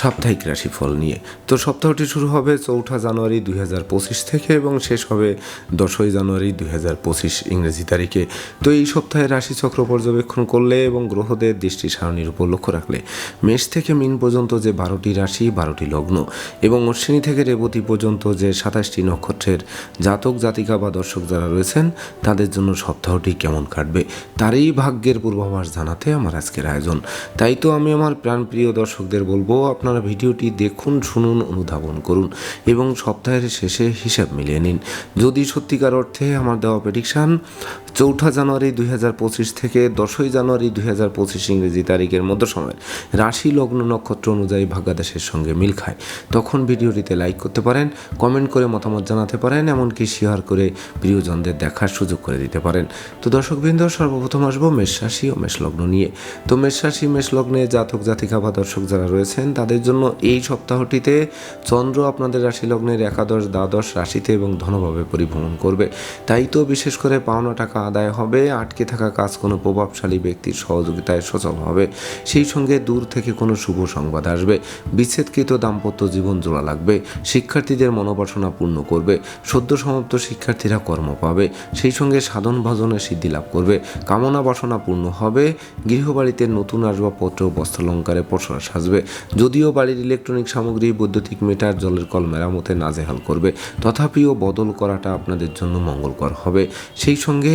সাপ্তাহিক রাশিফল নিয়ে। তো সপ্তাহটি শুরু হবে চৌঠা জানুয়ারি দুই হাজার পঁচিশ থেকে এবং শেষ হবে দশই জানুয়ারি দুই হাজার পঁচিশ ইংরেজি তারিখে। তো এই সপ্তাহে রাশিচক্র পর্যবেক্ষণ করলে এবং গ্রহদের দৃষ্টি সারণীর উপর লক্ষ্য রাখলে মেষ থেকে মিন পর্যন্ত যে বারোটি রাশি, বারোটি লগ্ন এবং অশ্বিনী থেকে রেবতী পর্যন্ত যে সাতাশটি নক্ষত্রের জাতক, জাতিকা বা দর্শক যারা রয়েছেন, তাদের জন্য সপ্তাহটি কেমন কাটবে তারই ভাগ্যের পূর্বাভাস জানাতে আমার আজকের আয়োজন। তাই তো আমি আমার প্রাণপ্রিয় দর্শকদের বলব আপনারা ভিডিওটি দেখুন, শুনুন, অনুধাবন করুন এবং সপ্তাহের শেষে হিসাব মিলিয়ে নিন। যদি সত্যিকার অর্থে আমার দেওয়া প্রেডিকশান চৌঠা জানুয়ারি দুই হাজার পঁচিশ থেকে দশই জানুয়ারি দুই হাজার পঁচিশ ইংরেজি তারিখের মধ্য সময় রাশি লগ্ন নক্ষত্র অনুযায়ী ভাগ্যাদেশের সঙ্গে মিল খায়। তখন ভিডিওটিতে লাইক করতে পারেন কমেন্ট করে মতামত জানাতে পারেন, এমনকি শেয়ার করে প্রিয়জনদের দেখার সুযোগ করে দিতে পারেন। তো দর্শকবৃন্দ, সর্বপ্রথম আসব মেষ রাশি ও মেষ লগ্ন নিয়ে। তো মেষ রাশি, মেষ লগ্নে জাতক, জাতিকা বা দর্শক যারা রয়েছেন, তাদের জন্য এই সপ্তাহটিতে চন্দ্র আপনাদের রাশি লগ্নের একাদশ, দ্বাদশ রাশিতে এবং ধনভাবে পরিভ্রমণ করবে। তাই তো বিশেষ করে পাওনা টাকা আদায় হবে, আটকে থাকা কাজ কোনো প্রভাবশালী ব্যক্তির সহযোগিতায় সচল হবে। সেই সঙ্গে দূর থেকে কোনো শুভ সংবাদ আসবে। বিচ্ছেদকৃত দাম্পত্য জীবন জোড়া লাগবে। শিক্ষার্থীদের মনোবাসনা পূর্ণ করবে। সদ্য সমাপ্ত শিক্ষার্থীরা কর্ম পাবে। সেই সঙ্গে সাধন ভজনে সিদ্ধি লাভ করবে। কামনা বাসনা পূর্ণ হবে। গৃহবাড়িতে নতুন আসবাবপত্র বস্ত্রালঙ্কারে পসরা সাজবে। যদিও বাড়ির ইলেকট্রনিক সামগ্রী, বৈদ্যুতিক মিটার, জলের কল মেরামতে নাজেহাল করবে। তথাপিও বদল করাটা আপনাদের জন্য মঙ্গলকর হবে। সেই সঙ্গে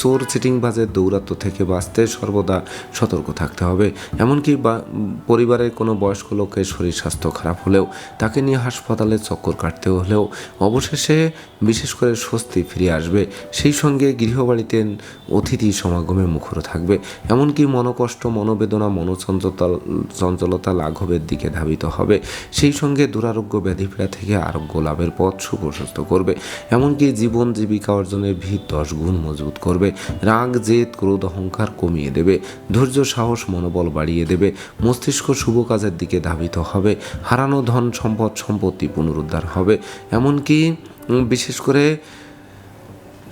চোর চিটিংবাজের দৌরাত্ম থেকে বাঁচতে সর্বদা সতর্ক থাকতে হবে। এমনকি পরিবারের কোনো বয়স্ক লোকের শরীর স্বাস্থ্য খারাপ হলেও তাকে নিয়ে হাসপাতালে চক্কর কাটতে হলেও অবশেষে বিশেষ করে স্বস্তি ফিরে আসবে। সেই সঙ্গে গৃহবাড়িতে অতিথি সমাগমে মুখর থাকবে। এমনকি মনোকষ্ট, মনোবেদনা, মনোচঞ্চলতা, চঞ্চলতা লাঘবের দিকে ধাবিত হবে। সেই সঙ্গে দুরারোগ্য ব্যাধিপীড়া থেকে আরোগ্য লাভের পথ সুপ্রশস্ত করবে। এমনকি জীবন জীবিকা অর্জনের ভিত দশ গুণ মজবুত করবে। রাগ, জেদ, ক্রোধ, অহংকার কমিয়ে দেবে। ধৈর্য, সাহস, মনোবল বাড়িয়ে দেবে। মস্তিষ্ক শুভ কাজের দিকে ধাবিত হবে। হারানো ধন, সম্পদ, সম্পত্তি পুনরুদ্ধার হবে। এমনকি বিশেষ করে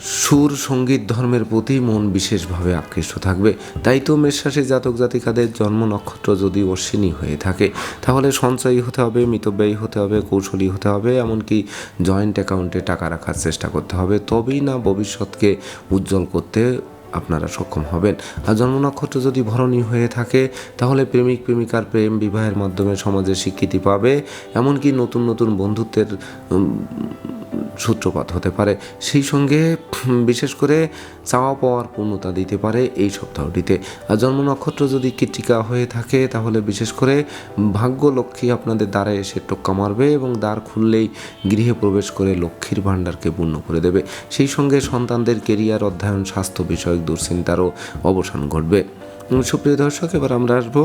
সুর, সংগীত, ধর্মের প্রতি মন বিশেষভাবে আকৃষ্ট থাকবে। তাই তো মেষরাশি জাতক জাতিকাদের জন্ম নক্ষত্র যদি অশ্বিনী হয়ে থাকে, তাহলে সঞ্চয়ী হতে হবে, মিতব্যয়ী হতে হবে, কৌশলী হতে হবে, এমনকি জয়েন্ট অ্যাকাউন্টে টাকা রাখার চেষ্টা করতে হবে। তবেই না ভবিষ্যৎকে উজ্জ্বল করতে আপনারা সক্ষম হবেন। আর জন্ম নক্ষত্র যদি ভরণী হয়ে থাকে, তাহলে প্রেমিক, প্রেমিকার প্রেম বিবাহের মাধ্যমে সমাজে স্বীকৃতি পাবে। এমনকি নতুন নতুন বন্ধুত্বের সূত্রপাত হতে পারে। সেই সঙ্গে বিশেষ করে চাওয়া পাওয়ার পূর্ণতা দিতে পারে এই সপ্তাহটিতে। আর জন্ম নক্ষত্র যদি কৃতিকা হয়ে থাকে, তাহলে বিশেষ করে ভাগ্য লক্ষ্মী আপনাদের দ্বারে এসে টোক্কা মারবে এবং দ্বার খুললেই গৃহে প্রবেশ করে লক্ষ্মীর ভাণ্ডারকে পূর্ণ করে দেবে। সেই সঙ্গে সন্তানদের কেরিয়ার, অধ্যয়ন, স্বাস্থ্য বিষয়ক দুশ্চিন্তারও অবসান ঘটবে। সুপ্রিয় দর্শক, এবার আমরা আসব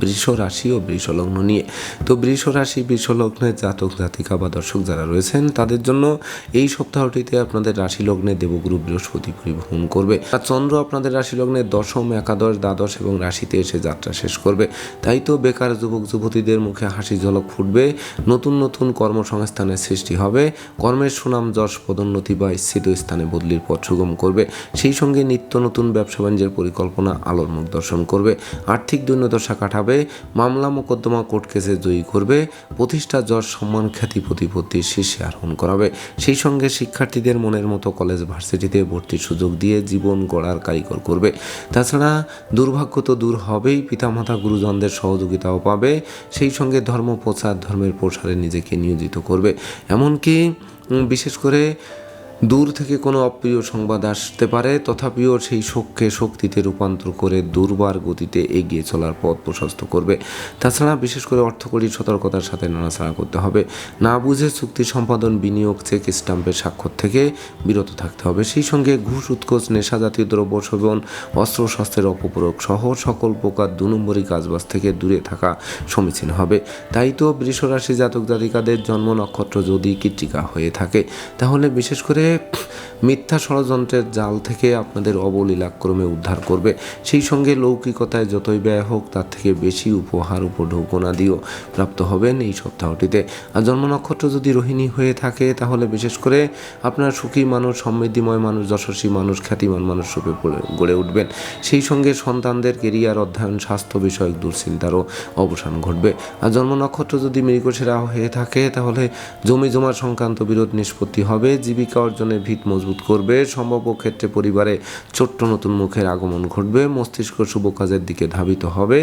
বৃষ রাশি ও বৃষ লগ্ন নিয়ে। তো বৃষ রাশি বৃষ লগ্নের জাতক, জাতিকা বা দর্শক যারা রয়েছেন, তাদের জন্য এই সপ্তাহটিতে আপনাদের রাশি লগ্নে দেবগুরু বৃহস্পতি পরিভ্রমণ করবে। আর চন্দ্র আপনাদের রাশি লগ্নের দশম, একাদশ, দ্বাদশ এবং রাশিতে এসে যাত্রা শেষ করবে। তাই তো বেকার যুবক, যুবতীদের মুখে হাসি ঝলক ফুটবে, নতুন নতুন কর্মসংস্থানের সৃষ্টি হবে, কর্মের সুনাম, যশ, পদোন্নতি বা ইচ্ছিত স্থানে বদলির পথ সুগম করবে। সেই সঙ্গে নিত্য নতুন ব্যবসা বাণিজ্যের পরিকল্পনা, আলোর মুখ দর্শন করবে। আর্থিক দৈন্যদশা কাটাবে, মামলা মোকদ্দমা কোর্ট কেসে জয়ী করবে, প্রতিষ্ঠা যশ সম্মান খ্যাতি প্রতিপত্তির শীর্ষে আরোহণ করাবে। সেই সঙ্গে শিক্ষার্থীদের মনের মতো কলেজ ভার্সিটিতে ভর্তির সুযোগ দিয়ে জীবন গড়ার কারিগর করবে। তাছাড়া দুর্ভাগ্য তো দূর হবেই, পিতামাতা গুরুজনদের সহযোগিতাও পাবে, সেই সঙ্গে ধর্ম, প্রচার, ধর্মের প্রসারে নিজেকে নিয়োজিত করবে। এমনকি বিশেষ করে দূর থেকে কোনো অপ্রিয় সংবাদ আসতে পারে, তথাপিও সেই শোককে শক্তিতে রূপান্তর করে দুর্বার গতিতে এগিয়ে চলার পথ প্রশস্ত করবে। তাছাড়া বিশেষ করে অর্থকরী সতর্কতার সাথে নাড়াচাড়া করতে হবে। না বুঝে চুক্তি সম্পাদন, বিনিয়োগ, চেক স্টাম্পের স্বাক্ষর থেকে বিরত থাকতে হবে। সেই সঙ্গে ঘুষ, উৎকোচ, নেশা জাতীয় দ্রব্য সেবন অস্ত্রশস্ত্রের অপপ্রয়োগ সহ সকল প্রকার দু নম্বরী কাজবাজ থেকে দূরে থাকা সমীচীন হবে। তাই তো বৃষরাশি জাতক জাতিকাদের জন্ম নক্ষত্র যদি কৃত্রিকা হয়ে থাকে, তাহলে বিশেষ করে মিথ্যা ষড়যন্ত্রের জাল থেকে আপনাদের অবলীলাক্রমে উদ্ধার করবে। সেই সঙ্গে লৌকিকতায় যতই ব্যয় হোক, তার থেকে বেশি উপহার উপঢৌকনা দিয়েও প্রাপ্ত হবেন এই সপ্তাহটিতে। আর জন্ম নক্ষত্র যদি রোহিণী হয়ে থাকে, তাহলে বিশেষ করে আপনার সুখী মানুষ, সমৃদ্ধিময় মানুষ, যশস্বী মানুষ, খ্যাতিমান মানুষ রূপে গড়ে উঠবেন। সেই সঙ্গে সন্তানদের কেরিয়ার, অধ্যয়ন, স্বাস্থ্য বিষয়ক দুশ্চিন্তারও অবসান ঘটবে। আর জন্ম নক্ষত্র যদি মৃগশিরা হয়ে থাকে, তাহলে জমি জমা সংক্রান্ত বিরোধ নিষ্পত্তি হবে। জীবিকা অর্জনের ভিত মজবুত করবে। সম্ভাব্য ক্ষেত্রে পরিবারে ছোট্ট নতুন মুখের আগমন ঘটবে। মস্তিষ্ক শুভ কাজের দিকে ধাবিত হবে।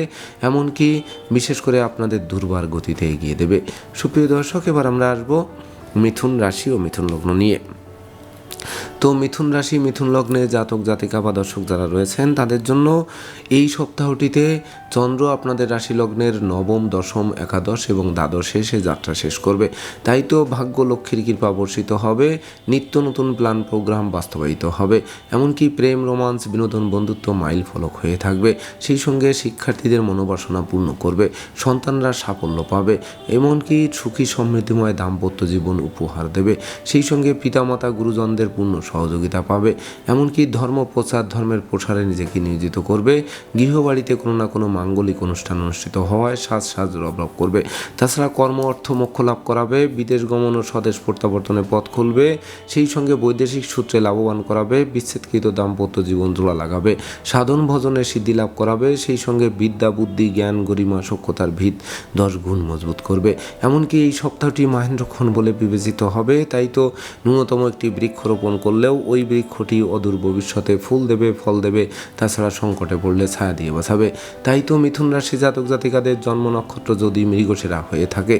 এমনকি বিশেষ করে আপনাদের দুর্বার গতিতে এগিয়ে দেবে। সুপ্রিয় দর্শক, এবার আমরা আসব মিথুন রাশি ও মিথুন লগ্ন নিয়ে। তো মিথুন রাশি, মিথুন লগ্নে জাতক, জাতিকা বা দর্শক যারা রয়েছেন, তাদের জন্য এই সপ্তাহটিতে চন্দ্র আপনাদের রাশি লগ্নের নবম, দশম, একাদশ এবং দ্বাদশে সে যাত্রা শেষ করবে। তাই তো ভাগ্য লক্ষ্মীর কৃপা বর্ষিত হবে, নিত্য নতুন প্ল্যান প্রোগ্রাম বাস্তবায়িত হবে, এমনকি প্রেম, রোমান্স, বিনোদন, বন্ধুত্ব মাইল ফলক হয়ে থাকবে। সেই সঙ্গে শিক্ষার্থীদের মনোবাসনা পূর্ণ করবে, সন্তানরা সাফল্য পাবে, এমনকি সুখী সমৃদ্ধিময় দাম্পত্য জীবন উপহার দেবে। সেই সঙ্গে পিতামাতা, গুরুজনদের পূর্ণ সহযোগিতা পাবে। এমনকি ধর্ম, প্রচার, ধর্মের প্রসারে নিজেকে নিয়োজিত করবে। গৃহবাড়িতে কোনো না কোনো মাঙ্গলিক অনুষ্ঠান অনুষ্ঠিত হওয়ায় সাজ সাজ রবরব করবে। তাছাড়া কর্ম, অর্থ মোক্ষ লাভ করাবে। বিদেশ গমন ও স্বদেশ প্রত্যাবর্তনের পথ খুলবে। সেই সঙ্গে বৈদেশিক সূত্রে লাভবান করাবে। বিচ্ছেদকৃত দাম্পত্য জীবন জোড়া লাগাবে। সাধন ভজনের সিদ্ধি লাভ করাবে। সেই সঙ্গে বিদ্যা, বুদ্ধি, জ্ঞান, গরিমা সক্ষতার ভিত দশ গুণ মজবুত করবে। এমনকি এই সপ্তাহটি মহেন্দ্রক্ষণ বলে বিবেচিত হবে। তাই তো ন্যূনতম একটি বৃক্ষরোপণ করলেও ওই বৃক্ষটি অদূর ভবিষ্যতে ফুল দেবে, ফল দেবে, তাছাড়া সংকটে পড়লে ছায়া দিয়ে বাঁচাবে। তাই তো মিথুন রাশি জাতক জাতিকাদের জন্ম নক্ষত্র যদি মৃগসেরা হয়ে থাকে।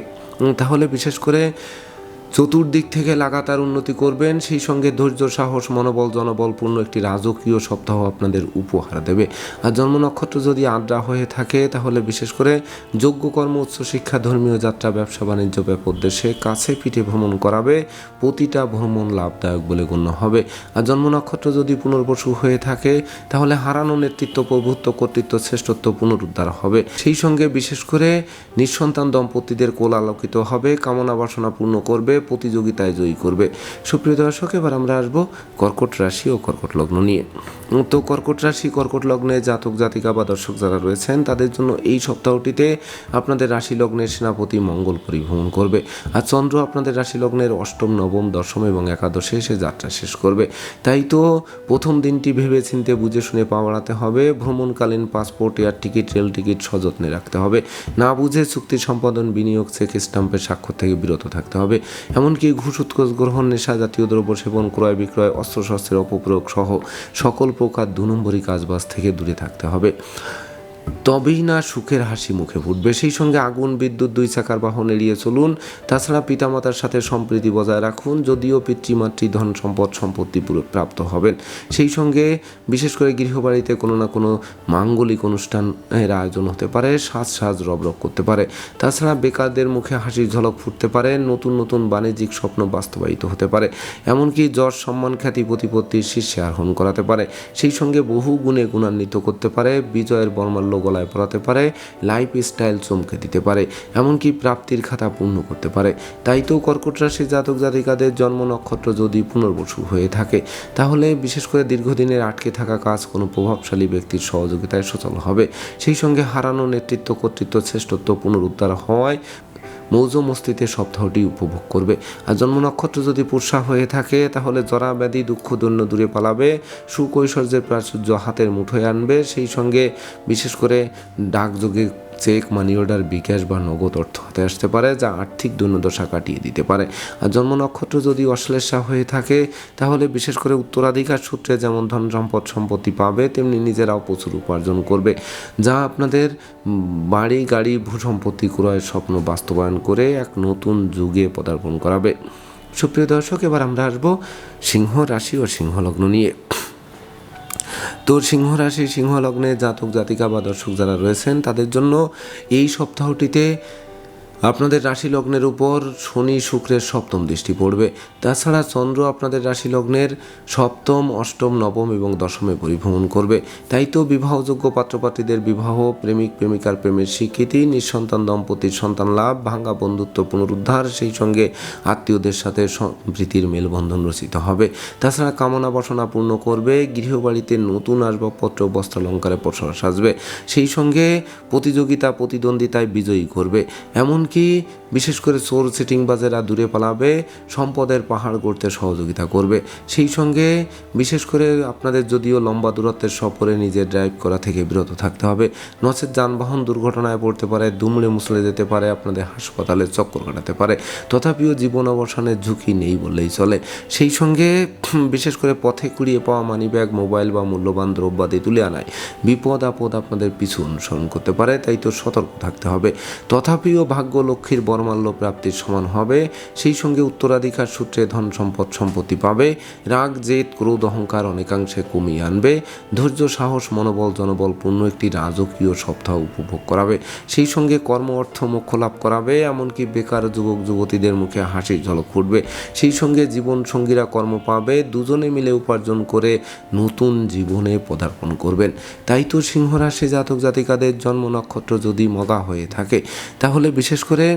তাহলে বিশেষ করে চতুর্দিক থেকে লাগাতার উন্নতি করবেন। সেই সঙ্গে ধৈর্য, সাহস, মনোবল, জনবলপূর্ণ একটি রাজকীয় সপ্তাহ আপনাদের উপহার দেবে। আর জন্ম নক্ষত্র যদি আদ্রা হয়ে থাকে, তাহলে বিশেষ করে যোগ্য কর্ম, উচ্চ শিক্ষা, ধর্মীয় যাত্রা, ব্যবসা, বাণিজ্য ব্যাপক দেশে কাছে পিঠে ভ্রমণ করাবে। প্রতিটা ভ্রমণ লাভদায়ক বলে গণ্য হবে। আর জন্ম নক্ষত্র যদি পুনর্বসু হয়ে থাকে, তাহলে হারানো নেতৃত্ব, প্রভুত্ব, কর্তৃত্ব, শ্রেষ্ঠত্ব পুনরুদ্ধার হবে। সেই সঙ্গে বিশেষ করে নিঃসন্তান দম্পতিদের কোল আলোকিত হবে, কামনা বাসনা পূর্ণ করবে প্রতিযোগিতায় জয়ী করবে। সুপ্রিয় দর্শক, এবার আমরা আসব কর্কট রাশি ও কর্কট লগ্ন নিয়ে। তো কর্কট রাশি, কর্কট লগ্নে জাতক, জাতিকা বা দর্শক যারা রয়েছেন, তাদের জন্য এই সপ্তাহটিতে আপনাদের রাশি লগ্নের সেনাপতি মঙ্গল পরিভ্রমণ করবে। আর চন্দ্র আপনাদের রাশি লগ্নের অষ্টম, নবম, দশম এবং একাদশে এসে যাত্রা শেষ করবে। তাই তো প্রথম দিনটি ভেবে চিনতে বুঝে শুনে পা বাড়াতে হবে। ভ্রমণকালীন passport, air ticket, rail ticket সযত্নে রাখতে হবে। না বুঝে চুক্তি সম্পাদন, বিনিয়োগ চেক স্টাম্পের স্বাক্ষর থেকে বিরত থাকতে হবে। এমনকি ঘুষ উৎকোচ গ্রহণ নেশা জাতীয় দ্রব্য সেবন, ক্রয় বিক্রয়, অস্ত্রশস্ত্রের অপপ্রয়োগ সহ সকল প্রকার দু নম্বরী কাজবাজ থেকে দূরে থাকতে হবে। তবেই না সুখের হাসি মুখে ফুটবে। সেই সঙ্গে আগুন, বিদ্যুৎ দুই চাকার বাহন এড়িয়ে চলুন। তাছাড়া পিতামাতার সাথে সম্প্রীতি বজায় রাখুন, যদিও পিতৃমাতৃ ধন সম্পদ সম্পত্তি পুরো প্রাপ্ত হবেন। সেই সঙ্গে বিশেষ করে গৃহবাড়িতে কোনো না কোনো মাঙ্গলিক অনুষ্ঠানের আয়োজন হতে পারে সাজ সাজ রবরব করতে পারে। তাছাড়া বেকারদের মুখে হাসির ঝলক ফুটতে পারে, নতুন নতুন বাণিজ্যিক স্বপ্ন বাস্তবায়িত হতে পারে। এমনকি যশ, সম্মান, খ্যাতি, প্রতিপত্তির শীর্ষে আরোহণ করাতে পারে। সেই সঙ্গে বহু গুণে গুণান্বিত করতে পারে, বিজয়ের বর্মাল্য গলায় পড়াতে পারে লাইফ স্টাইল চমকে দিতে পারে, এমনকি প্রাপ্তির খাতা পূর্ণ করতে পারে। তাই তো কর্কট রাশি জাতক জাতিকাদের জন্ম নক্ষত্র যদি পুনর্বসু হয়ে থাকে, তাহলে বিশেষ করে দীর্ঘদিনের আটকে থাকা কাজ কোনো প্রভাবশালী ব্যক্তির সহযোগিতায় সচল হবে। সেই সঙ্গে হারানো নেতৃত্ব কর্তৃত্ব শ্রেষ্ঠত্ব পুনরুদ্ধার হওয়ায় মৌজ মস্তিতে সপ্তাহটি উপভোগ করবে। আর জন্ম নক্ষত্র যদি পুরসা হয়ে থাকে, তাহলে জরা ব্যাধি দুঃখ দৈন্য দূরে পালাবে, সুকৈশর্যের প্রাচুর্য হাতের মুঠোয় আনবে। সেই সঙ্গে বিশেষ করে ডাকযোগে চেক মানি অর্ডার, বিকাশ বা নগদ অর্থ হাতে আসতে পারে, যা আর্থিক দৈন্যদশা কাটিয়ে দিতে পারে। আর জন্ম নক্ষত্র যদি অশ্লেষা হয়ে থাকে, তাহলে বিশেষ করে উত্তরাধিকার সূত্রে যেমন ধন সম্পদ, সম্পত্তি পাবে, তেমনি নিজেরাও প্রচুর উপার্জন করবে, যা আপনাদের বাড়ি, গাড়ি, ভূ সম্পত্তি ক্রয়ের স্বপ্ন বাস্তবায়ন করে এক নতুন যুগে পদার্পণ করাবে। সুপ্রিয় দর্শক, এবার আমরা আসব সিংহ রাশি ও সিংহলগ্ন নিয়ে। তো সিংহ রাশি সিংহ লগ্নে জাতক, জাতিকা বা দর্শক যারা রয়েছেন, তাদের জন্য এই সপ্তাহটিতে আপনাদের রাশি লগ্নের উপর শনি শুক্রের সপ্তম দৃষ্টি পড়বে। তাছাড়া চন্দ্র আপনাদের রাশি লগ্নের সপ্তম, অষ্টম, নবম এবং দশমে পরিভ্রমণ করবে। তাই তো বিবাহযোগ্য পাত্রপাত্রীদের বিবাহ, প্রেমিক, প্রেমিকার প্রেমের স্বীকৃতি, নিঃসন্তান, দম্পতির সন্তান লাভ, ভাঙ্গা বন্ধুত্ব পুনরুদ্ধার, সেই সঙ্গে আত্মীয়দের সাথে সম্প্রীতির মেলবন্ধন রচিত হবে। তাছাড়া কামনা বাসনা পূর্ণ করবে, গৃহবাড়িতে নতুন আসবাবপত্র, বস্ত্রালঙ্কারে প্রসার সাজবে। সেই সঙ্গে প্রতিযোগিতা, প্রতিদ্বন্দ্বিতায় বিজয়ী করবে। এমনকি বিশেষ করে চোর সিটিংবাজেরা দূরে পালাবে, সম্পদের পাহাড় গড়তে সহযোগিতা করবে। সেই সঙ্গে বিশেষ করে আপনাদের যদিও লম্বা দূরত্বের সফরে নিজের ড্রাইভ করা থেকে বিরত থাকতে হবে। নচেত যানবাহন দুর্ঘটনায় পড়তে পারে, দুমড়ে মুসলে যেতে পারে, আপনাদের হাসপাতালে চক্কর কাটাতে পারে। তথাপিও জীবন অবসানের ঝুঁকি নেই বললেই চলে। সেই সঙ্গে বিশেষ করে পথে কুড়িয়ে পাওয়া মানি ব্যাগ মোবাইল বা মূল্যবান দ্রব্যাদি তুলে আনায়। বিপদ আপদ আপনাদের পিছু অনুসরণ করতে পারে, তাই তো সতর্ক থাকতে হবে। তথাপিও ভাগ্য লক্ষ্মীর বর্মাল্য প্রাপ্তির সমান হবে। সেই সঙ্গে উত্তরাধিকার সূত্রে ধন সম্পদ সম্পত্তি পাবে। রাগ, জেদ, ক্রোধ, অহংকার অনেকাংশে কমিয়ে আনবে। ধৈর্য, সাহস, মনোবল, জনবল পূর্ণ একটি রাজকীয় সপ্তাহ উপভোগ করাবে। সেই সঙ্গে কর্ম, অর্থ, মোক্ষ লাভ করাবে। এমনকি বেকার যুবক, যুবতীদের মুখে হাসির ঝলক ফুটবে। সেই সঙ্গে জীবন সঙ্গীরা কর্ম পাবে। দুজনে মিলে উপার্জন করে নতুন জীবনে পদার্পণ করবেন। তাই তো সিংহরাশি জাতক জাতিকাদের জন্ম নক্ষত্র যদি মগা হয়ে থাকে, তাহলে বিশেষ করে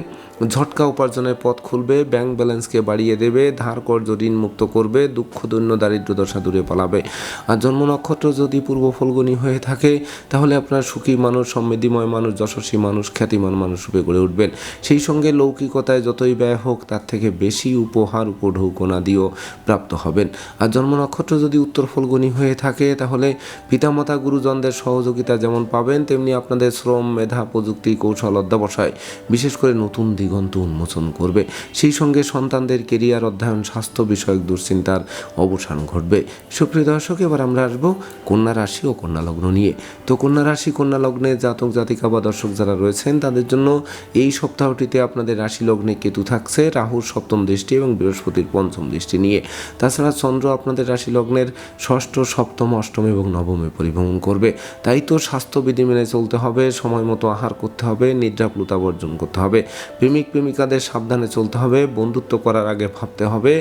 ঝটকা উপার্জনের পথ খুলবে ব্যাংক ব্যালেন্সকে বাড়িয়ে দেবে, ধার কর্য ঋণ মুক্ত করবে, দুঃখ, দৈন্য দারিদ্র দশা দূরে পালাবে। আর জন্ম নক্ষত্র যদি পূর্ব ফলগুনি হয়ে থাকে, তাহলে আপনার সুখী মানুষ, সমৃদ্ধিময় মানুষ, যশস্বী মানুষ, খ্যাতিমান মানুষ রূপে গড়ে উঠবেন। সেই সঙ্গে লৌকিকতায় যতই ব্যয় হোক, তার থেকে বেশি উপহার উপঢৌকনা দিয়েও প্রাপ্ত হবেন। আর জন্ম নক্ষত্র যদি উত্তর ফলগুনি হয়ে থাকে, তাহলে পিতামাতা, গুরুজনদের সহযোগিতা যেমন পাবেন, তেমনি আপনাদের শ্রম, মেধা, প্রযুক্তি, কৌশল, অধ্যাবসায়, বিশেষ করে নতুন দিগন্ত উন্মোচন করবে। সেই সঙ্গে সন্তানদের কেরিয়ার অধ্যয়ন, স্বাস্থ্য বিষয়ক দুশ্চিন্তার অবসান ঘটবে। সুপ্রিয় দর্শক, এবার আমরা আসব কন্যা রাশি ও কন্যা লগ্ন নিয়ে। তো কন্যা রাশি, কন্যা লগ্নে জাতক, জাতিকা বা দর্শক যারা রয়েছেন, তাদের জন্য এই সপ্তাহটিতে আপনাদের রাশি লগ্নে কেতু থাকছে রাহুর সপ্তম দৃষ্টি এবং বৃহস্পতির পঞ্চম দৃষ্টি নিয়ে। তাছাড়া চন্দ্র আপনাদের রাশি লগ্নের ষষ্ঠ, সপ্তম, অষ্টম এবং নবমে পরিভ্রমণ করবে। তাই তো স্বাস্থ্যবিধি মেনে চলতে হবে, সময় মতো আহার করতে হবে নিদ্রাপ্লুতা বর্জন করতে হবে। প্রেমিক প্রেমিকাদের সাবধানে চলতে হবে, বন্ধুত্ব করার আগে ভাবতে হবে,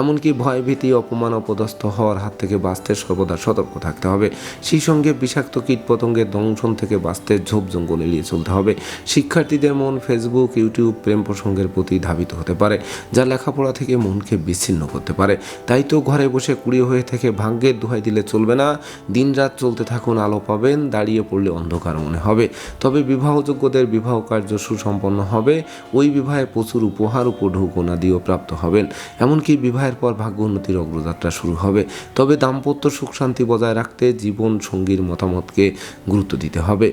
এমনকি ভয়ভীতি, অপমান, অপদস্থ হওয়ার হাত থেকে বাঁচতে সর্বদা সতর্ক থাকতে হবে। সেই সঙ্গে বিষাক্ত কীটপতঙ্গের দংশন থেকে বাঁচতে ঝোপ জঙ্গল এড়িয়ে চলতে হবে। শিক্ষার্থীদের মন ফেসবুক ইউটিউব প্রেম প্রসঙ্গের প্রতি ধাবিত হতে পারে, যা লেখাপড়া থেকে মনকে বিচ্ছিন্ন করতে পারে। তাই তো ঘরে বসে কুড়িয়ে হয়ে থেকে ভাগ্যের দোহাই দিলে চলবে না। দিনরাত চলতে থাকুন, আলো পাবেন, দাঁড়িয়ে পড়লে অন্ধকার মনে হবে। তবে বিবাহযোগ্যদের বিবাহ কার্য সুসম্পন্ন হবে, ওই বিবাহে প্রচুর উপহার উপঢৌকনা দিয়েও প্রাপ্ত হবেন। এমনকি বিবাহের পর ভাগ্য উন্নতির অগ্রযাত্রা শুরু হবে। তবে দাম্পত্য সুখ শান্তি বজায় রাখতে জীবন সঙ্গীর মতামতকে গুরুত্ব দিতে হবে।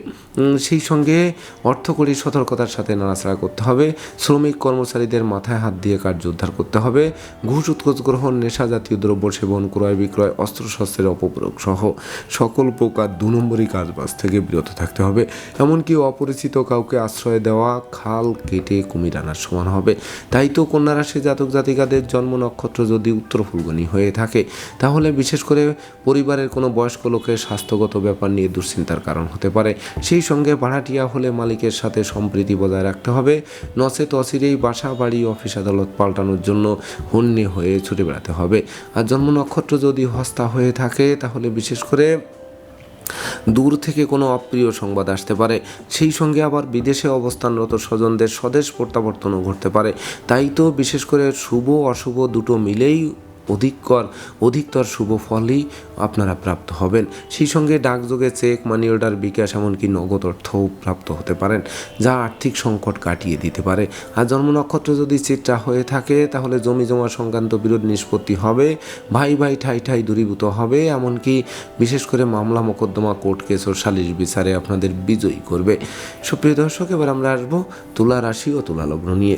সেই সঙ্গে অর্থকরী সতর্কতার সাথে নাড়াচাড়া করতে হবে। শ্রমিক কর্মচারীদের মাথায় হাত দিয়ে কার্য উদ্ধার করতে হবে। ঘুষ, উৎকোচ গ্রহণ, নেশা জাতীয় দ্রব্য সেবন, ক্রয় বিক্রয়, অস্ত্রশস্ত্রের অপপ্রয়োগ সহ সকল প্রকার দু নম্বরই কাজবাজ থেকে বিরত থাকতে হবে। এমনকি অপরিচিত কাউকে আশ্রয় দেওয়া, খাল কেটে কুমির আনার সমান হবে। তাই তো কন্যা রাশি জাতক জাতিকাদের জন্ম নক্ষত্র যদি উত্তর ফুলগনি হয়ে থাকে, তাহলে বিশেষ করে পরিবারের কোনো বয়স্ক লোকের স্বাস্থ্যগত ব্যাপার নিয়ে দুশ্চিন্তার কারণ হতে পারে। সেই সঙ্গে ভাড়াটিয়া হলে মালিকের সাথে সম্প্রীতি বজায় রাখতে হবে। নচেত অচিরেই বাসা, বাড়ি, অফিস, আদালত পাল্টানোর জন্য হন্যে হয়ে ছুটে বেড়াতে হবে। আর জন্ম নক্ষত্র যদি হস্তা হয়ে থাকে, তাহলে বিশেষ করে দূর থেকে কোনো অপ্রিয় সংবাদ আসতে পারে। সেই সঙ্গে আবার বিদেশে অবস্থানরত স্বজনদের স্বদেশ প্রত্যাবর্তনও ঘটতে পারে। তাই তো বিশেষ করে শুভ অশুভ দুটো মিলেই অধিককর, অধিকতর শুভ ফলই আপনারা প্রাপ্ত হবেন। সেই সঙ্গে ডাকযোগে চেক মানি অর্ডার বিকাশ এমনকি নগদ অর্থও প্রাপ্ত হতে পারেন, যা আর্থিক সংকট কাটিয়ে দিতে পারে। আর জন্ম নক্ষত্র যদি চিত্রা হয়ে থাকে, তাহলে জমি জমা সংক্রান্ত বিরোধ নিষ্পত্তি হবে, ভাই ভাই ঠাই ঠাই দূরীভূত হবে, এমনকি বিশেষ করে মামলা মোকদ্দমা কোর্ট কেস ও সালিশ বিচারে আপনাদের বিজয়ী করবে। সুপ্রিয় দর্শক, এবার আমরা আসব তুলা রাশি ও তুলা লগ্ন নিয়ে।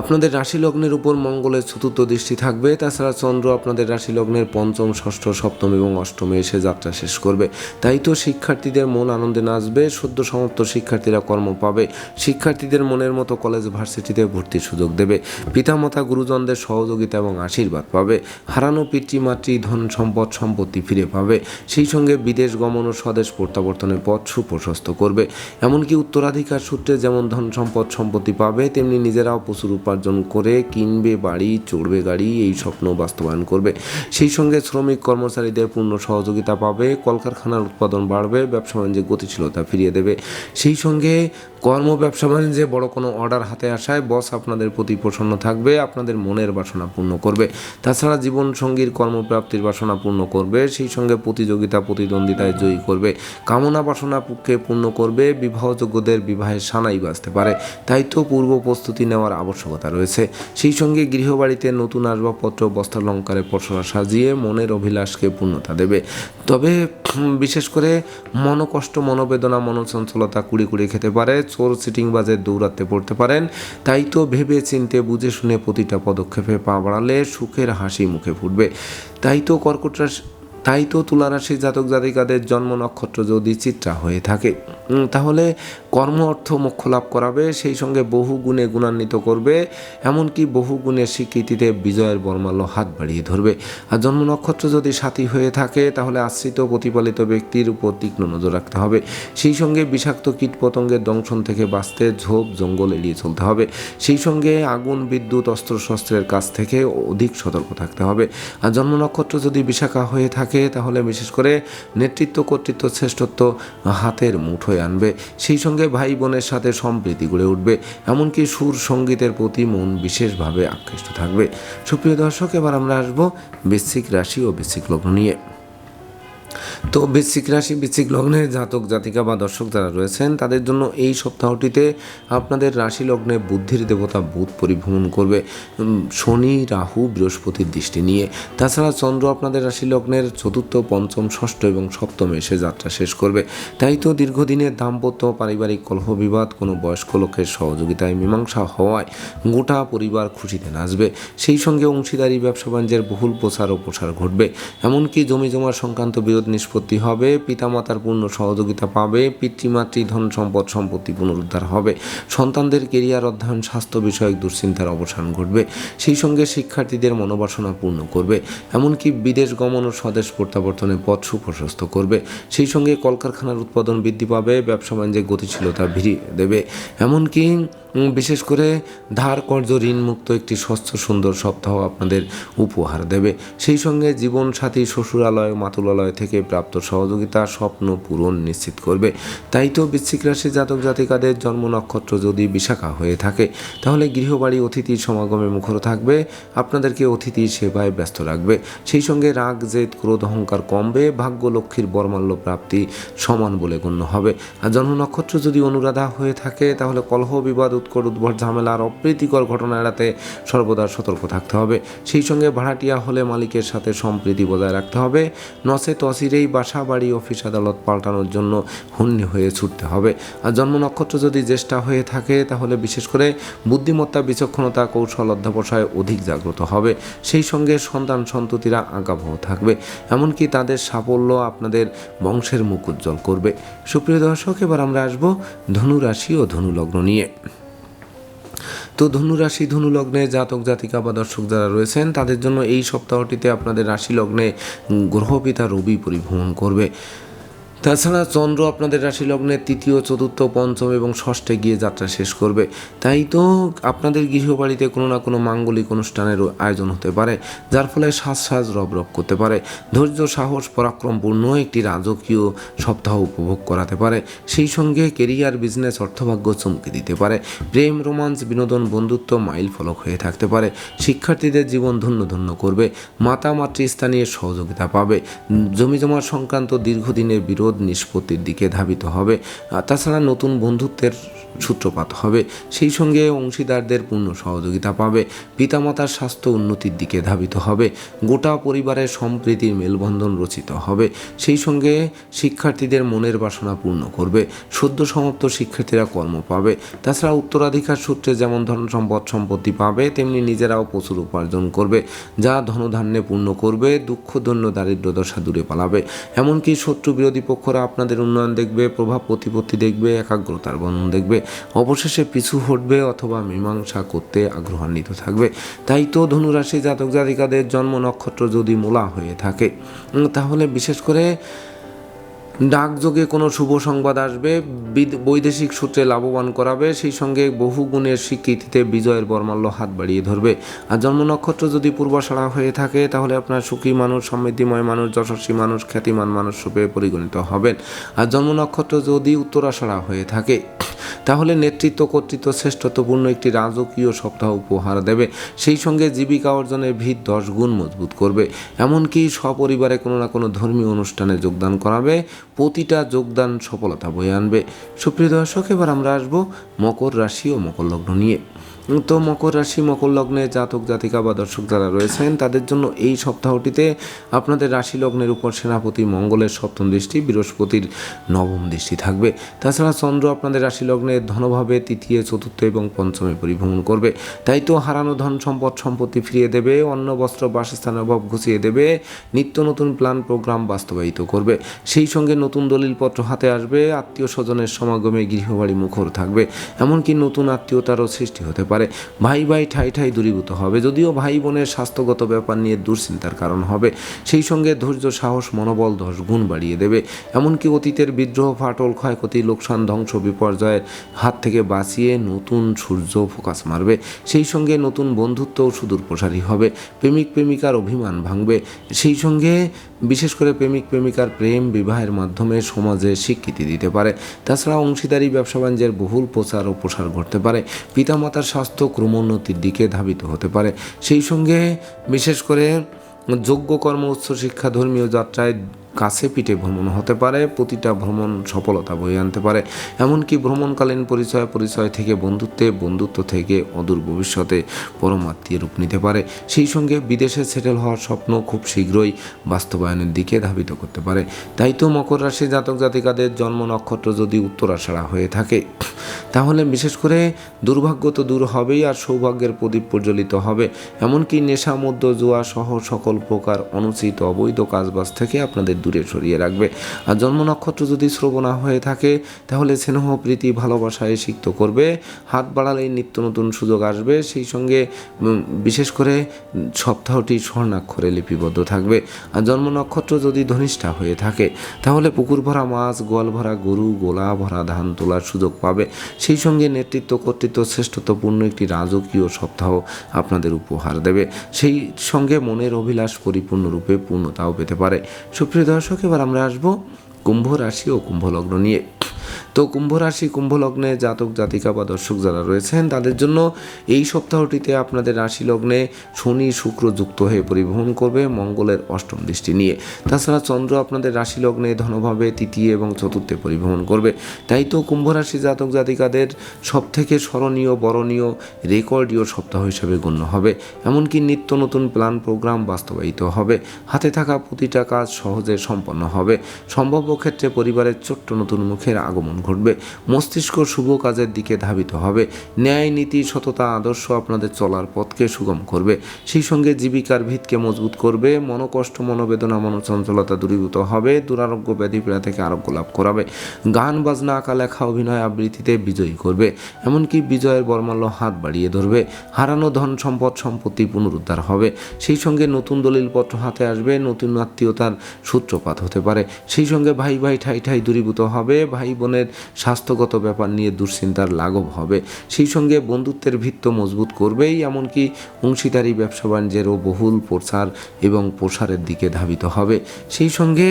আপনাদের রাশি লগ্নের উপর মঙ্গলের চতুর্থ দৃষ্টি থাকবে। তাছাড়া চন্দ্র আপনাদের রাশি লগ্নের পঞ্চম, ষষ্ঠ, সপ্তম এবং অষ্টমে এসে যাত্রা শেষ করবে। তাই তো শিক্ষার্থীদের মন আনন্দে নাচবে, সদ্য সমাপ্ত শিক্ষার্থীরা কর্ম পাবে। শিক্ষার্থীদের মনের মতো কলেজ ভার্সিটিতে ভর্তির সুযোগ দেবে। পিতামাতা, গুরুজনদের সহযোগিতা এবং আশীর্বাদ পাবে। হারানো পিতৃমাতৃ ধন সম্পদ, সম্পত্তি ফিরে পাবে। সেই সঙ্গে বিদেশ গমন ও স্বদেশ প্রত্যাবর্তনের পথ সুপ্রশস্ত করবে। এমনকি উত্তরাধিকার সূত্রে যেমন ধন সম্পদ, সম্পত্তি পাবে, তেমনি নিজেরাও প্রচুর উপার্জন করে কিনবে বাড়ি, চড়বে গাড়ি, এই স্বপ্ন বাস্তবায়ন করবে। সেই সঙ্গে শ্রমিক কর্মচারীদের পূর্ণ সহযোগিতা পাবে, কলকারখানার উৎপাদন বাড়বে, ব্যবসা বাণিজ্যে গতিশীলতা ফিরিয়ে দেবে। সেই সঙ্গে কর্ম, ব্যবসা বাণিজ্যে বড় কোনো অর্ডার হাতে আসায় বস আপনাদের প্রতি প্রসন্ন থাকবে, আপনাদের মনের বাসনা পূর্ণ করবে। তাছাড়া জীবন সঙ্গীর কর্মপ্রাপ্তির বাসনা পূর্ণ করবে, সেই সঙ্গে প্রতিযোগিতা, প্রতিদ্বন্দ্বিতায় জয়ী করবে। কামনা বাসনা পক্ষে পূর্ণ করবে, বিবাহযোগ্যদের বিবাহের সানাই বাজতে পারে। তাই তো পূর্ব প্রস্তুতি নেওয়ার আবশ্যকতা রয়েছে। সেই সঙ্গে গৃহবাড়িতে নতুন আসবাবপত্র বস্ত্রালঙ্কারে পসরা সাজিয়ে মনের অভিলাষকে পূর্ণতা দেবে। তবে বিশেষ করে মনোকষ্ট, মনোবেদনা, মনোচঞ্চলতা কুড়ি কুড়ি খেতে পারে, চোর সিটিং বাজে দৌড়াতে পড়তে পারেন। তাই তো ভেবে চিনতে, বুঝে শুনে প্রতিটা পদক্ষেপে পা বাড়ালে সুখের হাসি মুখে ফুটবে। তাই তো কর্কট রাশি তাই তো তুলারাশি জাতক জাতিকাদের জন্ম নক্ষত্র যদি চিত্রা হয়ে থাকে তাহলে কর্ম অর্থ মোক্ষ লাভ করাবে, সেই সঙ্গে বহু গুণে গুণান্বিত করবে, এমনকি বহু গুণের স্বীকৃতিতে বিজয়ের বর্মাল্য হাত বাড়িয়ে ধরবে। আর জন্ম নক্ষত্র যদি সাথী হয়ে থাকে, তাহলে আশ্রিত প্রতিপালিত ব্যক্তির উপর তীক্ষ্ণ নজর রাখতে হবে। সেই সঙ্গে বিষাক্ত কীটপতঙ্গের দংশন থেকে বাঁচতে ঝোপ, জঙ্গল এড়িয়ে চলতে হবে। সেই সঙ্গে আগুন, বিদ্যুৎ অস্ত্রশস্ত্রের কাছ থেকে অধিক সতর্ক থাকতে হবে। আর জন্ম নক্ষত্র যদি বিশাখা হয়ে থাকে তাহলে বিশেষ করে নেতৃত্ব, কর্তৃত্ব, শ্রেষ্ঠত্ব হাতের মুঠোয় আনবে। সেই সঙ্গে ভাই বোনের সাথে সম্প্রীতি গড়ে উঠবে। এমনকি সুর সঙ্গীতের প্রতি মন বিশেষভাবে আকৃষ্ট থাকবে। সুপ্রিয় দর্শক, এবার আমরা আসব বৃশ্চিক রাশি ও বৃশ্চিক লগ্ন নিয়ে। তো বৃশ্চিক রাশি, বৃশ্চিক লগ্নের জাতক, জাতিকা বা দর্শক যারা রয়েছেন, তাদের জন্য এই সপ্তাহটিতে আপনাদের রাশি লগ্নে বুদ্ধির দেবতা বুধ পরিভ্রমণ করবে। শনি, রাহু, বৃহস্পতির দৃষ্টি নিয়ে। তাছাড়া চন্দ্র আপনাদের রাশি লগ্নের চতুর্থ, পঞ্চম, ষষ্ঠ এবং সপ্তমে এসে যাত্রা শেষ করবে। তাই তো দীর্ঘদিনের দাম্পত্য, পারিবারিক কলহ বিবাদ, কোনো বয়স্ক লোকের সহযোগিতায় মীমাংসা হওয়ায় গোটা পরিবার খুশিতে নাচবে। সেই সঙ্গে অংশীদারি, ব্যবসা বাণিজ্যের বহুল প্রচার ও প্রসার ঘটবে। এমনকি জমি জমা সংক্রান্ত বিরোধ নিষ্পত্তি হবে, পিতামাতার পূর্ণ সহযোগিতা পাবে, পিতৃমাতৃ ধন সম্পদ সম্পত্তি পুনরুদ্ধার হবে। সন্তানদের কেরিয়ার অধ্যয়ন, স্বাস্থ্য বিষয়ক দুশ্চিন্তার অবসান ঘটবে। সেই সঙ্গে শিক্ষার্থীদের মনোবাসনা পূর্ণ করবে, এমনকি বিদেশ গমন ও স্বদেশ প্রত্যাবর্তনের পথ সুপ্রশস্ত করবে। সেই সঙ্গে কলকারখানার উৎপাদন বৃদ্ধি পাবে, ব্যবসা বাণিজ্যে গতিশীলতা ভিড়িয়ে দেবে। এমনকি বিশেষ করে ধার কর্য ঋণমুক্ত একটি স্বচ্ছ সুন্দর সপ্তাহ আপনাদের উপহার দেবে। সেই সঙ্গে জীবনসাথী, শ্বশুরালয়, মাতুলালয় থেকে প্রাপ্ত সহযোগিতা স্বপ্ন পূরণ নিশ্চিত করবে। তাই তো বৃশ্চিক রাশি জাতক জাতিকাদের জন্ম নক্ষত্র যদি বিশাখা হয়ে থাকে, তাহলে গৃহবাড়ি অতিথির সমাগমে মুখর থাকবে, আপনাদেরকে অতিথি সেবায় ব্যস্ত রাখবে। সেই সঙ্গে রাগ, জেদ, ক্রোধ, অহংকার কমবে, ভাগ্য লক্ষ্মীর বর্মাল্য প্রাপ্তি সমান বলে গণ্য হবে। আর জন্ম নক্ষত্র যদি অনুরাধা হয়ে থাকে, তাহলে কলহ, বিবাদ উৎকট উদ্ভট ঝামেলা আর অপ্রীতিকর ঘটনা এড়াতে সর্বদা সতর্ক থাকতে হবে। সেই সঙ্গে ভাড়াটিয়া হলে মালিকের সাথে সম্প্রীতি বজায় রাখতে হবে। নসে তসিরেই বাসা বাড়ি অফিস আদালত পাল্টানোর জন্য হন্যে হয়ে ছুটতে হবে। আর জন্ম নক্ষত্র যদি জ্যেষ্ঠা হয়ে থাকে, তাহলে বিশেষ করে বুদ্ধিমত্তা, বিচক্ষণতা, কৌশল অধ্যাবসায় অধিক জাগ্রত হবে। সেই সঙ্গে সন্তান সন্ততিরা আগাবহ থাকবে। এমনকি তাদের সাফল্য আপনাদের বংশের মুখ উজ্জ্বল করবে। সুপ্রিয় দর্শক, এবার আমরা আসব ধনু রাশি ও ধনু লগ্ন নিয়ে। তো ধনু রাশি, ধনু লগ্নে জাতক, জাতিকা বা দর্শক যারা রয়েছেন, তাদের জন্য এই সপ্তাহটিতে আপনাদের রাশি লগ্নে গ্রহপিতা রবি পরিভ্রমণ করবে। তাছাড়া চন্দ্র আপনাদের রাশি লগ্নের তৃতীয়, চতুর্থ, পঞ্চম এবং ষষ্ঠে গিয়ে যাত্রা শেষ করবে। তাই তো আপনাদের গৃহবাড়িতে কোনো না কোনো মাঙ্গলিক অনুষ্ঠানের আয়োজন হতে পারে, যার ফলে সাজ সাজ রব রব করতে পারে। ধৈর্য, সাহস, পরাক্রমপূর্ণ একটি রাজকীয় সপ্তাহ উপভোগ করাতে পারে। সেই সঙ্গে কেরিয়ার, বিজনেস, অর্থভাগ্য চমকে দিতে পারে। প্রেম, রোমান্স, বিনোদন, বন্ধুত্ব মাইল ফলক হয়ে থাকতে পারে। শিক্ষার্থীদের জীবন ধন্য ধন্য করবে। মাতা মাতৃস্থানীয় সহযোগিতা পাবে। জমি জমা সংক্রান্ত দীর্ঘদিনের বিরোধ নিষ্পত্তির দিকে ধাবিত হবে। তাছাড়া নতুন বন্ধুত্বের সূত্রপাত হবে। সেই সঙ্গে অংশীদারদের পূর্ণ সহযোগিতা পাবে। পিতামাতার স্বাস্থ্য উন্নতির দিকে ধাবিত হবে। গোটা পরিবারের সম্প্রীতির মেলবন্ধন রচিত হবে। সেই সঙ্গে শিক্ষার্থীদের মনের বাসনা পূর্ণ করবে। সদ্য সমাপ্ত শিক্ষার্থীরা কর্ম পাবে। তাছাড়া উত্তরাধিকার সূত্রে যেমন ধন সম্পদ সম্পত্তি পাবে, তেমনি নিজেরাও প্রচুর উপার্জন করবে। যা ধনধান্যে পূর্ণ করবে, দুঃখ দন্য দারিদ্র দশা দূরে পালাবে। এমনকি শত্রু বিরোধী পক্ষরা আপনাদের উন্নয়ন দেখবে, প্রভাব প্রতিপত্তি দেখবে, একাগ্রতার বন্ধন দেখবে, অবশেষে পিছু হটবে অথবা মীমাংসা করতে আগ্রহান্বিত থাকবে। তাই তো ধনুরাশি জাতক জাতিকাদের জন্ম নক্ষত্র যদি মোলা হয়ে থাকে তাহলে বিশেষ করে ডাকযোগে কোনো শুভ সংবাদ আসবে, বিদ- বৈদেশিক সূত্রে লাভবান করাবে, সেই সঙ্গে বহু গুণের স্বীকৃতিতে বিজয়ের বর্মাল্য হাত বাড়িয়ে ধরবে। আর জন্ম নক্ষত্র যদি পূর্বাশাড়া হয়ে থাকে, তাহলে আপনার সুখী মানুষ, সমৃদ্ধিময় মানুষ, যশস্বী মানুষ, খ্যাতিমান মানুষ রূপে পরিগণিত হবেন। আর জন্ম নক্ষত্র যদি উত্তরাশাড়া হয়ে থাকে তাহলে নেতৃত্ব কর্তৃত্ব শ্রেষ্ঠত্বপূর্ণ একটি রাজকীয় সপ্তাহ উপহার দেবে। সেই সঙ্গে জীবিকা অর্জনের ভিত দশ গুণ মজবুত করবে। এমনকি সপরিবারে কোনো না কোনো ধর্মীয় অনুষ্ঠানে যোগদান করাবে। প্রতিটা যোগদান সফলতা বয়ে আনবে। সুপ্রিয় দর্শক, এবার আমরা আসব মকর রাশি ও মকর লগ্ন নিয়ে। তো মকর রাশি, মকর লগ্নে জাতক, জাতিকা বা দর্শক যারা রয়েছেন, তাদের জন্য এই সপ্তাহটিতে আপনাদের রাশি লগ্নের উপর সেনাপতি মঙ্গলের সপ্তম দৃষ্টি, বৃহস্পতির নবম দৃষ্টি থাকবে। তাছাড়া চন্দ্র আপনাদের রাশি লগ্নে ধনভাবে তৃতীয়, চতুর্থ এবং পঞ্চমে পরিভ্রমণ করবে। তাই তো হারানো ধন সম্পদ, সম্পত্তি ফিরিয়ে দেবে, অন্ন, বস্ত্র, বাসস্থানের অভাব ঘুষিয়ে দেবে, নিত্য নতুন প্ল্যান, প্রোগ্রাম বাস্তবায়িত করবে। সেই সঙ্গে নতুন দলিলপত্র হাতে আসবে, আত্মীয় স্বজনের সমাগমে গৃহবাড়ি মুখর থাকবে। এমনকি নতুন আত্মীয়তারও সৃষ্টি হতে পারে। ভাই ভাই, ঠাই ঠাই দূরীভূত হবে। যদিও ভাই বোনের স্বাস্থ্যগত ব্যাপার নিয়ে দুশ্চিন্তার কারণ হবে, সেই সঙ্গে ধৈর্য, সাহস, মনোবল দশ গুণ বাড়িয়ে দেবে। এমনকি অতীতের বিদ্রোহ, ফাটল, ক্ষয়ক্ষতি, লোকসান, ধ্বংস, বিপর্যয়ের হাত থেকে বাঁচিয়ে নতুন সূর্য ফোকাস মারবে। সেই সঙ্গে নতুন বন্ধুত্বও সুদূর প্রসারী হবে। প্রেমিক, প্রেমিকার অভিমান ভাঙবে। সেই সঙ্গে বিশেষ করে প্রেমিক, প্রেমিকার প্রেম বিবাহের মাধ্যমে সমাজে স্বীকৃতি দিতে পারে। তাছাড়া অংশীদারি, ব্যবসা বাণিজ্যের বহুল প্রচার ও প্রসার ঘটতে পারে। পিতামাতার স্বাস্থ্য ক্রমোন্নতির দিকে ধাবিত হতে পারে। সেই সঙ্গে বিশেষ করে যোগ্য কর্ম উচ্চ শিক্ষা ধর্মীয় যাত্রায় কাছে পিঠে ভ্রমণ হতে পারে, প্রতিটা ভ্রমণ সফলতা বয়ে আনতে পারে। এমনকি ভ্রমণকালীন পরিচয় পরিচয় থেকে বন্ধুত্বে, বন্ধুত্ব থেকে অদূর ভবিষ্যতে পরমাত্মীয় রূপ নিতে পারে। সেই সঙ্গে বিদেশে সেটেল হওয়ার স্বপ্ন খুব শীঘ্রই বাস্তবায়নের দিকে ধাবিত করতে পারে। তাই তো মকর রাশি জাতক জাতিকাদের জন্ম নক্ষত্র যদি উত্তরাষাড়া হয়ে থাকে, তাহলে বিশেষ করে দুর্ভাগ্য তো দূর হবেই আর সৌভাগ্যের প্রদীপ প্রজ্বলিত হবে। এমনকি নেশা মধ্য জুয়া সহ সকল প্রকার অনুচিত অবৈধ কাজবাজ থেকে আপনাদের দূরে সরিয়ে রাখবে। আর জন্ম নক্ষত্র যদি শ্রবণা হয়ে থাকে, তাহলে স্নেহ, প্রীতি, ভালোবাসায় সিক্ত করবে। হাত বাড়ালেই নিত্য নতুন সুযোগ আসবে। সেই সঙ্গে বিশেষ করে সপ্তাহটি স্বর্ণাক্ষরে লিপিবদ্ধ থাকবে। আর জন্ম নক্ষত্র যদি ধনিষ্ঠা হয়ে থাকে, তাহলে পুকুর ভরা মাছ, গোয়াল ভরা গরু, গোলা ভরা ধান তোলার সুযোগ পাবে। সেই সঙ্গে নেতৃত্ব, কর্তৃত্ব, শ্রেষ্ঠত্বপূর্ণ একটি রাজকীয় সপ্তাহ আপনাদের উপহার দেবে। সেই সঙ্গে মনের অভিলাষ পরিপূর্ণরূপে পূর্ণতাও পেতে পারে। সুপ্রিয় দর্শক এবার আমরা আসব কুম্ভ রাশি ও কুম্ভ লগ্ন নিয়ে। তো কুম্ভ রাশি কুম্ভ লগ্নে জাতক, জাতিকা বা দর্শক যারা রয়েছেন, তাদের জন্য এই সপ্তাহটিতে আপনাদের রাশি লগ্নে শনি, শুক্র যুক্ত হয়ে পরিবহন করবে মঙ্গলের অষ্টম দৃষ্টি নিয়ে। তাছাড়া চন্দ্র আপনাদের রাশি লগ্নে ধনভাবে তৃতীয় এবং চতুর্থে পরিবহন করবে। তাই তো কুম্ভ রাশি জাতক, জাতিকাদের সব থেকে স্মরণীয়, বরণীয় রেকর্ডীয় সপ্তাহ হিসেবে গণ্য হবে। এমনকি নিত্য নতুন প্ল্যান, প্রোগ্রাম বাস্তবায়িত হবে। হাতে থাকা প্রতিটা কাজ সহজে সম্পন্ন হবে। সম্ভাব্য ক্ষেত্রে পরিবারের ছোট্ট নতুন মুখের আগমন ঘটবে। মস্তিষ্ক শুভ কাজের দিকে ধাবিত হবে। ন্যায়, নীতি, সততা, আদর্শ আপনাদের চলার পথকে সুগম করবে। সেই সঙ্গে জীবিকার ভিতকে মজবুত করবে। মনোকষ্ট, মনোবেদনা, মনোচঞ্চলতা দূরীভূত হবে। দুরারোগ্য ব্যাধি পীড়া থেকে আরোগ্য লাভ করাবে। গান, বাজনা, আঁকা, লেখা, অভিনয় আবৃত্তিতে বিজয়ী করবে। এমনকি বিজয়ের বর্মাল্য হাত বাড়িয়ে ধরবে। হারানো ধন, সম্পদ, সম্পত্তি পুনরুদ্ধার হবে। সেই সঙ্গে নতুন দলিলপত্র হাতে আসবে। নতুন আত্মীয়তার সূত্রপাত হতে পারে। সেই সঙ্গে ভাই ভাই, ঠাই ঠাই দূরীভূত হবে। ভাই, বোনের স্বাস্থ্যগত ব্যাপার নিয়ে দুশ্চিন্তার লাঘব হবে। সেই সঙ্গে বন্ধুত্বের ভিত্ত মজবুত করবেই, এমনকি অংশীদারি ব্যবসা বাণিজ্যেরও বহুল প্রসার এবং প্রসারের দিকে ধাবিত হবে। সেই সঙ্গে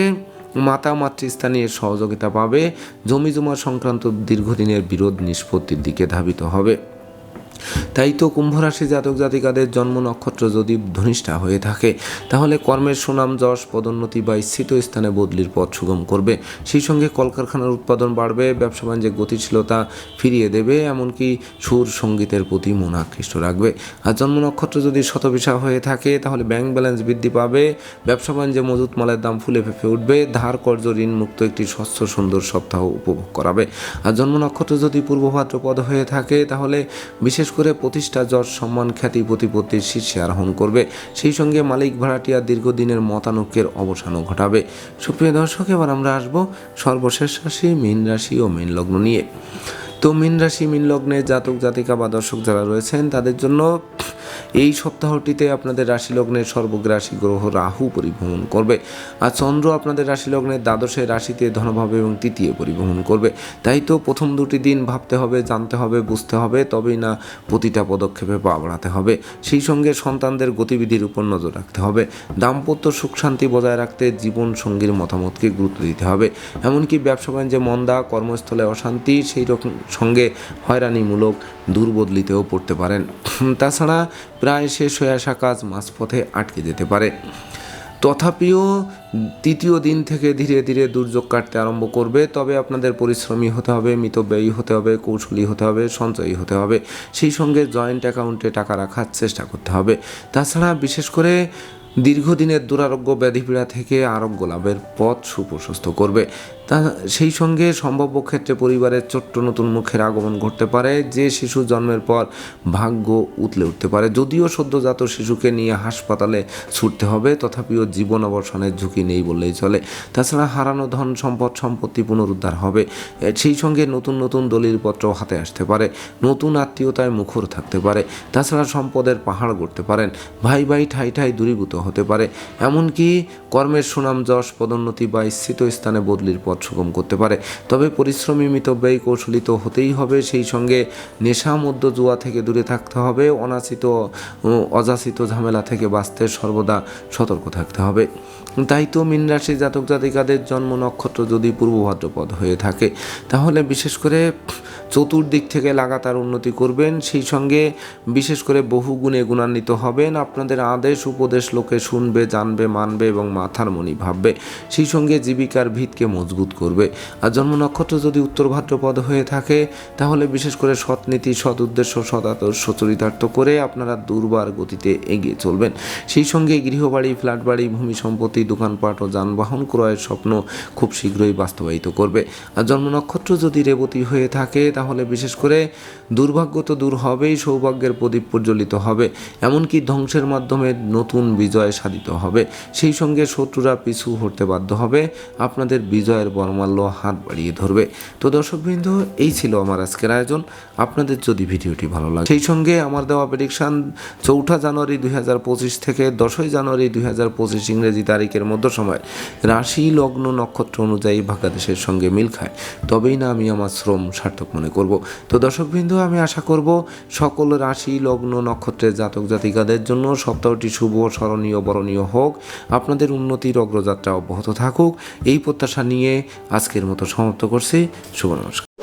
মাতা মাতৃস্থানীয় সহযোগিতা পাবে, জমি জমা সংক্রান্ত দীর্ঘদিনের বিরোধ নিষ্পত্তির দিকে ধাবিত হবে। তাই তো কুম্ভ রাশি জাতক জাতিকাদের জন্ম নক্ষত্র যদি ধনিষ্ঠা হয়ে থাকে, তাহলে কর্মের সুনাম, যশ, পদোন্নতি বা স্থিত স্থানে বদলির পথ সুগম করবে। সেই সঙ্গে কলকারখানার উৎপাদন বাড়বে, ব্যবসা বাণিজ্যে গতিশীলতা ফিরিয়ে দেবে, এমনকি সুর সঙ্গীতের প্রতি মন আকৃষ্ট রাখবে। আর জন্ম নক্ষত্র যদি শতবিশা হয়ে থাকে, তাহলে ব্যাংক ব্যালেন্স বৃদ্ধি পাবে, ব্যবসা বাণিজ্যে মজুত মালের দাম ফুলে ফেঁপে উঠবে, ধার কর্য ঋণ মুক্ত একটি স্বচ্ছ সুন্দর সপ্তাহ উপভোগ করাবে। আর জন্ম নক্ষত্র যদি পূর্ব ভাদ্রপদ হয়ে থাকে, তাহলে বিশেষ করে প্রতিষ্ঠা যশ সম্মান খ্যাতি প্রতিপত্তির শীর্ষে আরোহণ করবে। সেই সঙ্গে মালিক ভাড়াটিয়া দীর্ঘদিনের মতানৈক্যের অবসানও ঘটাবে। সুপ্রিয় দর্শক, এবার আমরা আসব সর্বশেষ রাশি, মীন রাশি ও মীন লগ্ন নিয়ে। তো মিন রাশি, মীন লগ্নে জাতক, জাতিকা বা দর্শক যারা রয়েছেন, তাদের জন্য এই সপ্তাহটিতে আপনাদের রাশি লগ্নের সর্বগ্রাসী গ্রহ রাহু পরিভ্রমণ করবে। আর চন্দ্র আপনাদের রাশি লগ্নের দ্বাদশে রাশিতে ধনভাবে এবং তৃতীয় পরিভ্রমণ করবে। তাই তো প্রথম দুটি দিন ভাবতে হবে, জানতে হবে, বুঝতে হবে, তবেই না প্রতিটা পদক্ষেপে পা বাড়াতে হবে। সেই সঙ্গে সন্তানদের গতিবিধির উপর নজর রাখতে হবে। দাম্পত্য সুখ শান্তি বজায় রাখতে জীবন সঙ্গীর মতামতকে গুরুত্ব দিতে হবে। এমনকি ব্যবসা বাণিজ্যে মন্দা, কর্মস্থলে অশান্তি, সেই রকম সঙ্গে হয়রানিমূলক দুর্বদলিতেও পড়তে পারেন। তাছাড়া প্রায় শেষ হয়ে আসা কাজ মাঝপথে আটকে যেতে পারে। তথাপিও তৃতীয় দিন থেকে ধীরে ধীরে দুর্যোগ কাটতে আরম্ভ করবে, তবে আপনাদের পরিশ্রমী হতে হবে মিতব্যয়ী হতে হবে, কৌশলী হতে হবে, সঞ্চয়ী হতে হবে। সেই সঙ্গে জয়েন্ট অ্যাকাউন্টে টাকা রাখার চেষ্টা করতে হবে। তাছাড়া বিশেষ করে দীর্ঘদিনের দুরারোগ্য ব্যাধিপীড়া থেকে আরোগ্য লাভের পথ সুপ্রশস্ত করবে। তা সেই সঙ্গে সম্ভাব্য ক্ষেত্রে পরিবারের ছোট্ট নতুন মুখের আগমন ঘটতে পারে, যে শিশু জন্মের পর ভাগ্য উতলে উঠতে পারে। যদিও সদ্যজাত শিশুকে নিয়ে হাসপাতালে ছুটতে হবে, তথাপিও জীবন অবসানের ঝুঁকি নেই বললেই চলে। তাছাড়া হারানো ধন সম্পদ সম্পত্তি পুনরুদ্ধার হবে। সেই সঙ্গে নতুন নতুন দলিলপত্র হাতে আসতে পারে। নতুন আত্মীয়তায় মুখর থাকতে পারে। তাছাড়া সম্পদের পাহাড় গড়তে পারেন। ভাই ভাই ঠাই ঠাই দূরীভূত হতে পারে। এমনকি কর্মের সুনাম যশ পদোন্নতি বা স্থিত স্থানে বদলির পথ সুগম করতে পারে। তবে পরিশ্রমী মিতব্যয়ী কৌশলী তো হতেই হবে। সেই সঙ্গে নেশা মধ্য জুয়া থেকে দূরে থাকতে হবে। অনাচিত অযাচিত ঝামেলা থেকে বাঁচতে সর্বদা সতর্ক থাকতে হবে। তাই তো মিন রাশি জাতক জাতিকাদের জন্ম নক্ষত্র যদি পূর্ব ভাদ্রপদ হয়ে থাকে, তাহলে বিশেষ করে চতুর্দিক থেকে লাগাতার উন্নতি করবেন। সেই সঙ্গে বিশেষ করে বহু গুণে গুণান্বিত হবেন। আপনাদের আদেশ, উপদেশ লোকে শুনবে, জানবে, মানবে এবং মাথার মনি ভাববে। সেই সঙ্গে জীবিকার ভিতকে মজবুত করবে। আর জন্ম নক্ষত্র যদি উত্তর ভাদ্রপদ হয়ে থাকে, তাহলে বিশেষ করে সৎ নীতি, সৎ উদ্দেশ্য, সৎ আদর্শ চরিতার্থ করে আপনারা দুর্বার গতিতে এগিয়ে চলবেন। সেই সঙ্গে গৃহবাড়ি ফ্ল্যাট বাড়ি ভূমি সম্পত্তি, দোকানপাট ও যানবাহন ক্রয়ের স্বপ্ন খুব শীঘ্রই বাস্তবায়িত করবে। আর জন্ম নক্ষত্র যদি রেবতী হয়ে থাকে তাহলে বিশেষ করে দুর্ভাগ্য তো দূর হবেই, সৌভাগ্যের প্রদীপ প্রজ্বলিত হবে। এমনকি ধ্বংসের মাধ্যমে নতুন বিজয় সাধিত হবে। সেই সঙ্গে শত্রুরা পিছু হতে বাধ্য হবে। আপনাদের বিজয়ের বর্মাল্য হাত বাড়িয়ে ধরবে। তো দর্শকবৃন্দ, এই ছিল আমার আজকের আয়োজন। আপনাদের যদি ভিডিওটি ভালো লাগে, সেই সঙ্গে আমার দেওয়া প্রেডিকশান চৌঠা জানুয়ারি দুই হাজার পঁচিশ থেকে দশই জানুয়ারি দুই হাজার পঁচিশ ইংরেজি তারিখের মধ্য সময় রাশি, লগ্ন, নক্ষত্র অনুযায়ী বাংলাদেশের সঙ্গে মিল খায়। তবেই না আমি আমার শ্রম সার্থক মনে করব। তো দর্শকবৃন্দ, আমি আশা করব সকল রাশি, লগ্ন, নক্ষত্রের জাতক জাতিকাদের জন্য সপ্তাহটি শুভ, স্মরণীয়, বরণীয় হোক। আপনাদের উন্নতির অগ্রযাত্রা অব্যাহত থাকুক। এই প্রত্যাশা নিয়ে আজকের মতো সমাপ্ত করছি। শুভ নমস্কার।